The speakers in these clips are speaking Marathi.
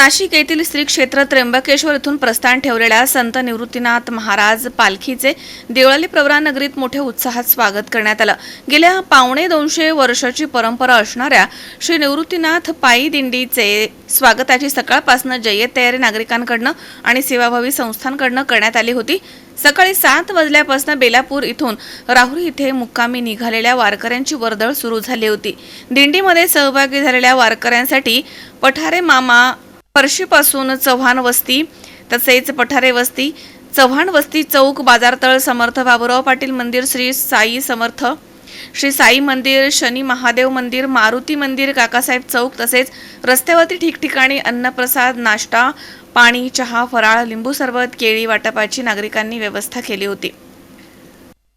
नाशिक येथील श्री क्षेत्र त्र्यंबकेश्वर इथून प्रस्थान ठेवलेल्या संत निवृत्तीनाथ महाराज पालखीचे देवळाली प्रवरा नगरीत मोठ्या उत्साहात स्वागत करण्यात आलं. गेल्या पावणे दोनशे वर्षाची परंपरा असणाऱ्या श्री निवृत्तीनाथ पायी दिंडीचे स्वागताची सकाळपासून जय्यत तयारी नागरिकांकडनं आणि सेवाभावी संस्थांकडनं करण्यात आली होती. सकाळी सात वाजल्यापासून बेलापूर इथून राहुरी इथे मुक्कामी निघालेल्या वारकऱ्यांची वर्दळ सुरू झाली होती. दिंडीमध्ये सहभागी झालेल्या वारकऱ्यांसाठी पठारे मामा परशीपासून चव्हाण वस्ती तसेच पठारे वस्ती चव्हाण वस्ती चौक बाजारतळ समर्थ बाबुराव पाटील मंदिर श्री साई समर्थ श्री साई मंदिर शनी महादेव मंदिर मारुती मंदिर काकासाहेब चौक तसेच रस्त्यावरती ठिकठिकाणी अन्नप्रसाद नाश्ता पाणी चहा फराळ लिंबू सरबत केळी वाटपाची नागरिकांनी व्यवस्था केली होती.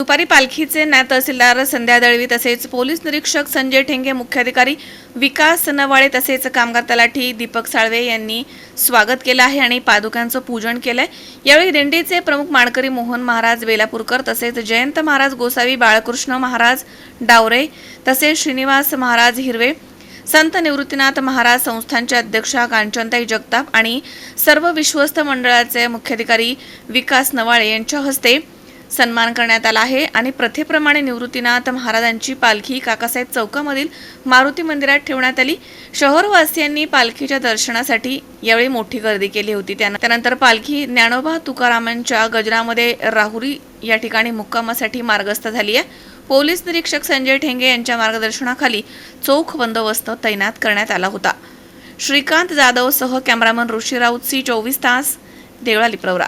दुपारी पालखीचे नायब तहसीलदार संध्या दळवी तसेच पोलीस निरीक्षक संजय ठेंगे मुख्याधिकारी विकास नवाळे तसेच कामगार तलाठी दीपक साळवे यांनी स्वागत केलं आहे आणि पादुकांचं पूजन केलंय. यावेळी दिंडीचे प्रमुख माणकरी मोहन महाराज बेलापूरकर तसेच जयंत महाराज गोसावी बाळकृष्ण महाराज डावरे तसेच श्रीनिवास महाराज हिरवे संत निवृत्तीनाथ महाराज संस्थांच्या अध्यक्षा कांचनताई जगताप आणि सर्व विश्वस्त मंडळाचे मुख्याधिकारी विकास नवाळे यांच्या हस्ते सन्मान करण्यात आला आहे आणि प्रथेप्रमाणे निवृत्तीनाथ महाराजांची पालखी काकासाहेब चौकामधील मारुती मंदिरात ठेवण्यात आली. शहरवासियांनी पालखीच्या दर्शनासाठी यावेळी मोठी गर्दी केली होती. त्यानंतर पालखी ज्ञानोबा तुकारामांच्या गजरामध्ये राहुरी या ठिकाणी मुक्कामासाठी मार्गस्थ झाली आहे. पोलीस निरीक्षक संजय ठेंगे यांच्या मार्गदर्शनाखाली चोख बंदोबस्त तैनात करण्यात आला होता. श्रीकांत जाधव सह कॅमेरामन ऋषी राऊत सी चोवीस तास देवळाली प्रवरा.